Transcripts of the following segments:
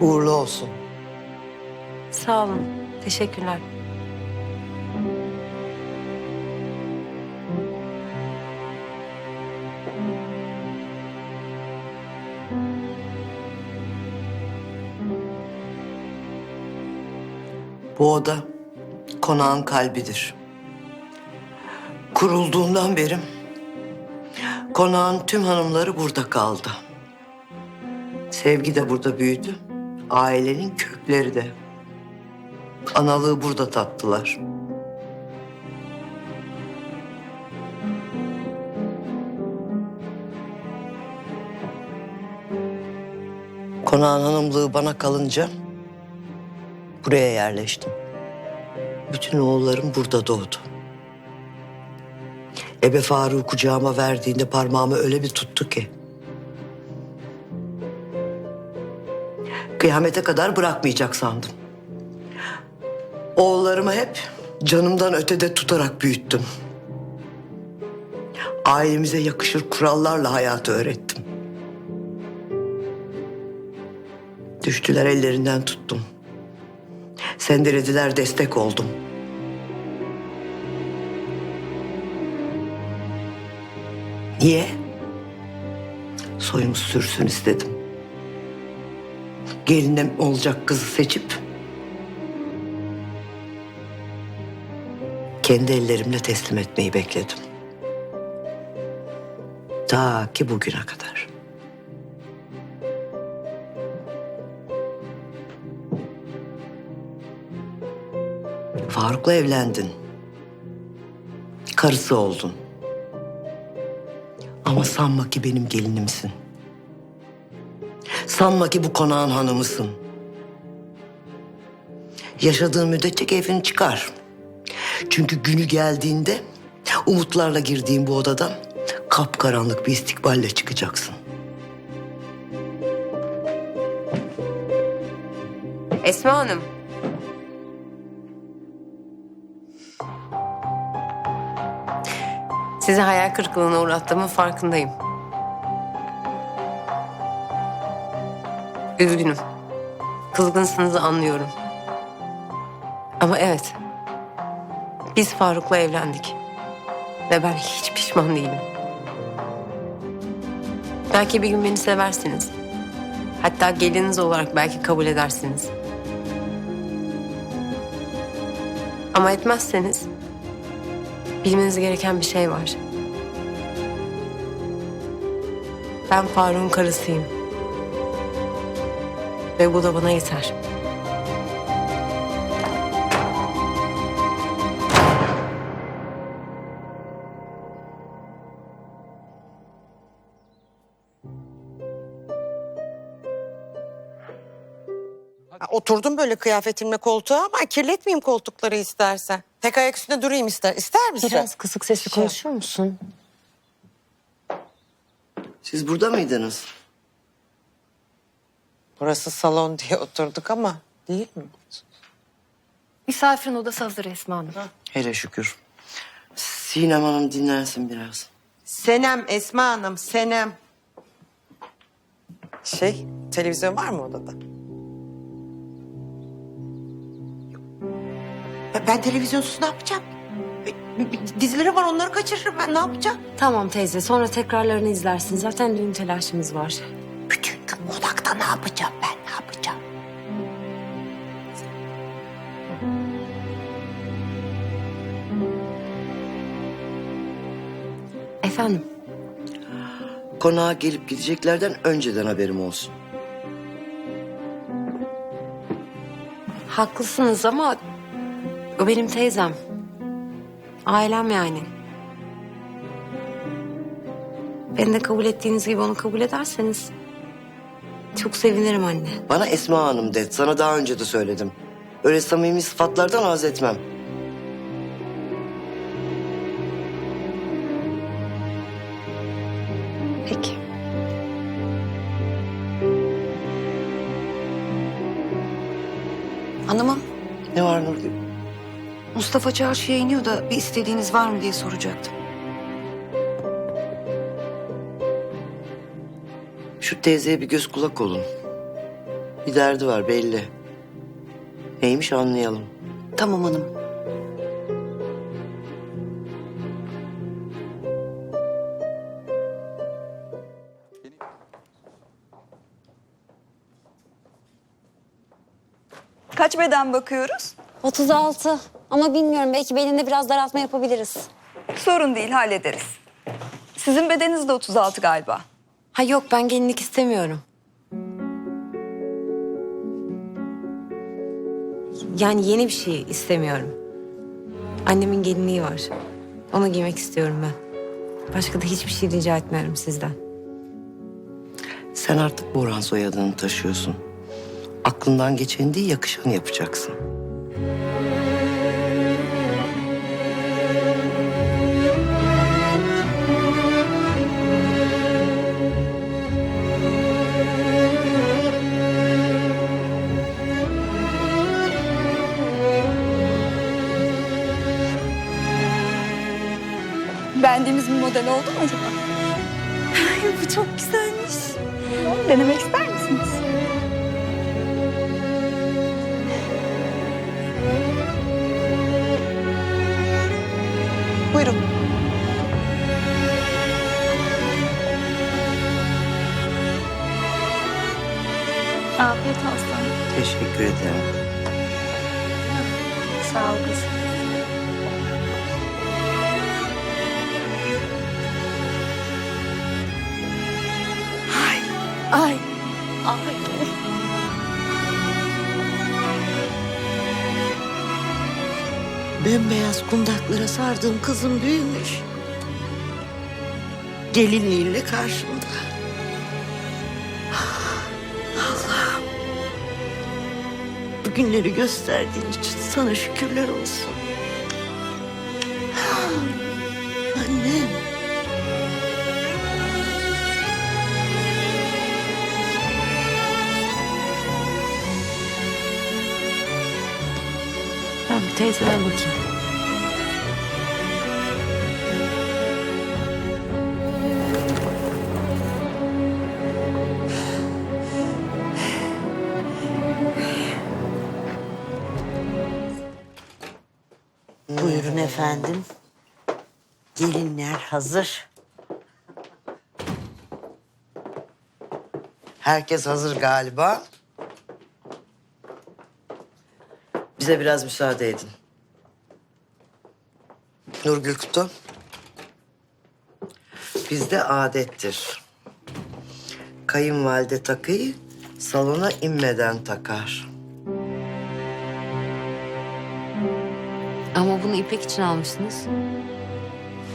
Uğurlu olsun. Sağ olun. Teşekkürler. Bu oda konağın kalbidir. Kurulduğundan beri konağın tüm hanımları burada kaldı. Sevgi de burada büyüdü. Ailenin kökleri de. Analığı burada tattılar. Konağın hanımlığı bana kalınca buraya yerleştim. Bütün oğullarım burada doğdu. Ebe Faruk'u kucağıma verdiğinde parmağımı öyle bir tuttu ki. Kıyamete kadar bırakmayacak sandım. Oğullarımı hep canımdan ötede tutarak büyüttüm. Ailemize yakışır kurallarla hayatı öğrettim. Düştüler ellerinden tuttum. Sendelediler destek oldum. Niye? Soyum sürsün istedim. Gelinim olacak kızı seçip kendi ellerimle teslim etmeyi bekledim. Ta ki bugüne kadar. Faruk'la evlendin. Karısı oldun. Ama sanma ki benim gelinimsin. Sanma ki bu konağın hanımısın. Yaşadığın müddetçe keyfini çıkar. Çünkü günü geldiğinde umutlarla girdiğin bu odadan kapkaranlık bir istikballe çıkacaksın. Esma Hanım. Sizi hayal kırıklığına uğrattığımın farkındayım. Üzgünüm. Kızgınsınızı anlıyorum. Ama evet. Biz Faruk'la evlendik. Ve ben hiç pişman değilim. Belki bir gün beni seversiniz. Hatta geliniz olarak belki kabul edersiniz. Ama etmezseniz bilmeniz gereken bir şey var. Ben Faruk'un karısıyım. Ve bu da bana yeter. Oturdum böyle kıyafetimle koltuğa ama kirletmeyeyim koltukları istersen. Tek ayak üstünde durayım ister. İster misin? Biraz kısık sesli Şey- konuşur musun? Siz burada mıydınız? Burası salon diye oturduk ama değil mi? Misafirin odası hazır Esma Hanım. Hele şükür. Sinem Hanım dinlensin biraz. Senem Esma Hanım, Senem. Şey, televizyon var mı odada? Ben- Ben televizyonsuz ne yapacağım? Dizileri var onları kaçırırım ben ne yapacağım? Tamam teyze sonra tekrarlarını izlersin. Zaten düğün telaşımız var. Ne yapacağım ben ne yapacağım? Efendim? Konağa gelip gideceklerden önceden haberim olsun. Haklısınız ama o benim teyzem. Ailem yani. Beni de kabul ettiğiniz gibi onu kabul ederseniz çok sevinirim anne. Bana Esma Hanım de. Sana daha önce de söyledim. Öyle samimi sıfatlardan haz etmem. Peki. Hanımım, Ne var Nurgül? Mustafa çarşıya iniyor da bir istediğiniz var mı diye soracaktım. Şu teyzeye bir göz kulak olun. Bir derdi var belli. Neymiş anlayalım. Tamam hanım. Kaç beden bakıyoruz? 36 ama bilmiyorum belki belinde biraz daraltma yapabiliriz. Sorun değil hallederiz. Sizin bedeniniz de 36 galiba. Ha yok ben gelinlik istemiyorum. Yani yeni bir şey istemiyorum. Annemin gelinliği var. Onu giymek istiyorum ben. Başka da hiçbir şey rica etmiyorum sizden. Sen artık Boran soyadını taşıyorsun. Aklından geçeni değil yakışanı yapacaksın. Model oldu mu acaba? Bu çok güzelmiş. Denemek ister misiniz? Buyurun. Afiyet olsun. Teşekkür ederim. Bembeyaz kundaklara sardığım kızım büyümüş. Gelinliğiyle karşımda. Allah'ım. Bu günleri gösterdiğin için sana şükürler olsun. Teyzeden bakayım. Buyurun efendim. Gelinler hazır. Herkes hazır galiba. Bize biraz müsaade edin. Nurgül Kutu. Bizde adettir. Kayınvalide takıyı salona inmeden takar. Ama bunu İpek için almışsınız.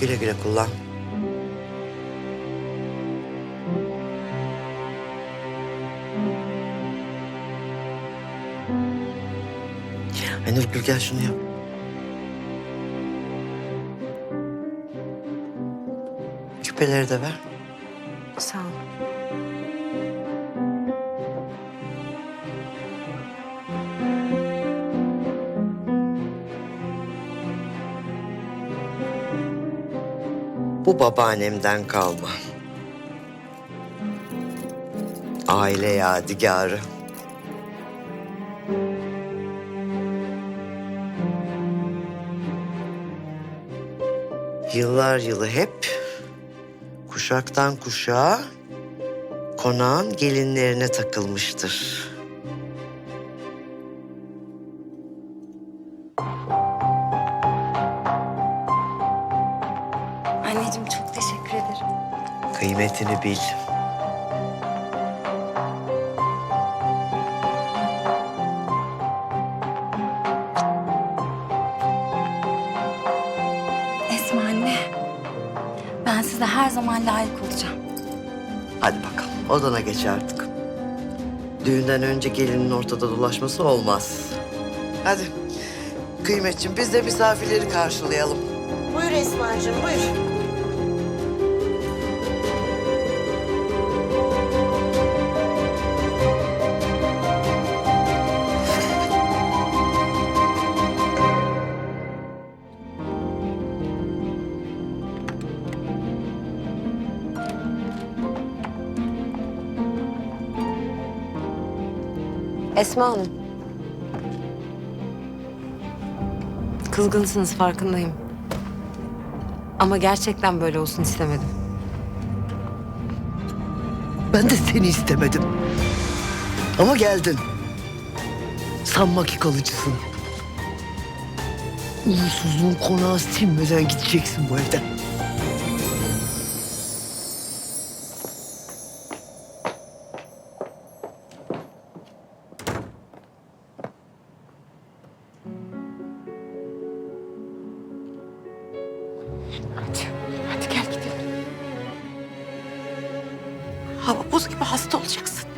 Güle güle kullan. Ay Nurgül gel şunu yap. Küpeleri de ver. Sağ ol. Bu babaannemden kalma. Aile yadigarı. Yıllar yılı hep kuşaktan kuşağa konağın gelinlerine takılmıştır. Anneciğim çok teşekkür ederim. Kıymetini bil. Size her zaman layık olacağım. Hadi bakalım odana geç artık. Düğünden önce gelinin ortada dolaşması olmaz. Hadi kıymetciğim biz de misafirleri karşılayalım. Buyur Esma'cığım buyur. Esma Hanım. Kızgınsınız farkındayım. Ama gerçekten böyle olsun istemedim. Ben de seni istemedim. Ama geldin. Sanma ki kalıcısın. Umutsuzluğun konağı sinmeden gideceksin bu evden. Buz gibi hasta olacaksın.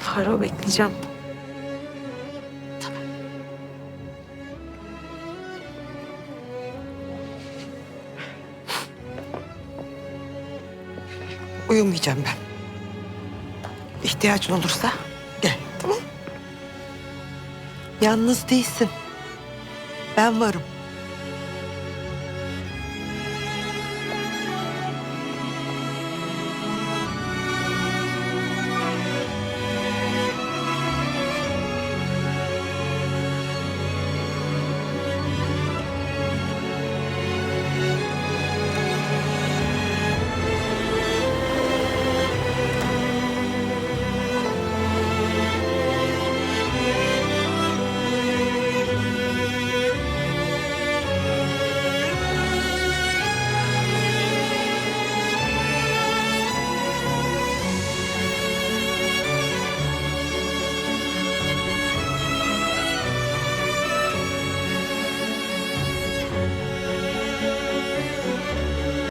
Faro bekleyeceğim. Uyumayacağım ben. İhtiyacın olursa gel tamam? Yalnız değilsin. Ben varım.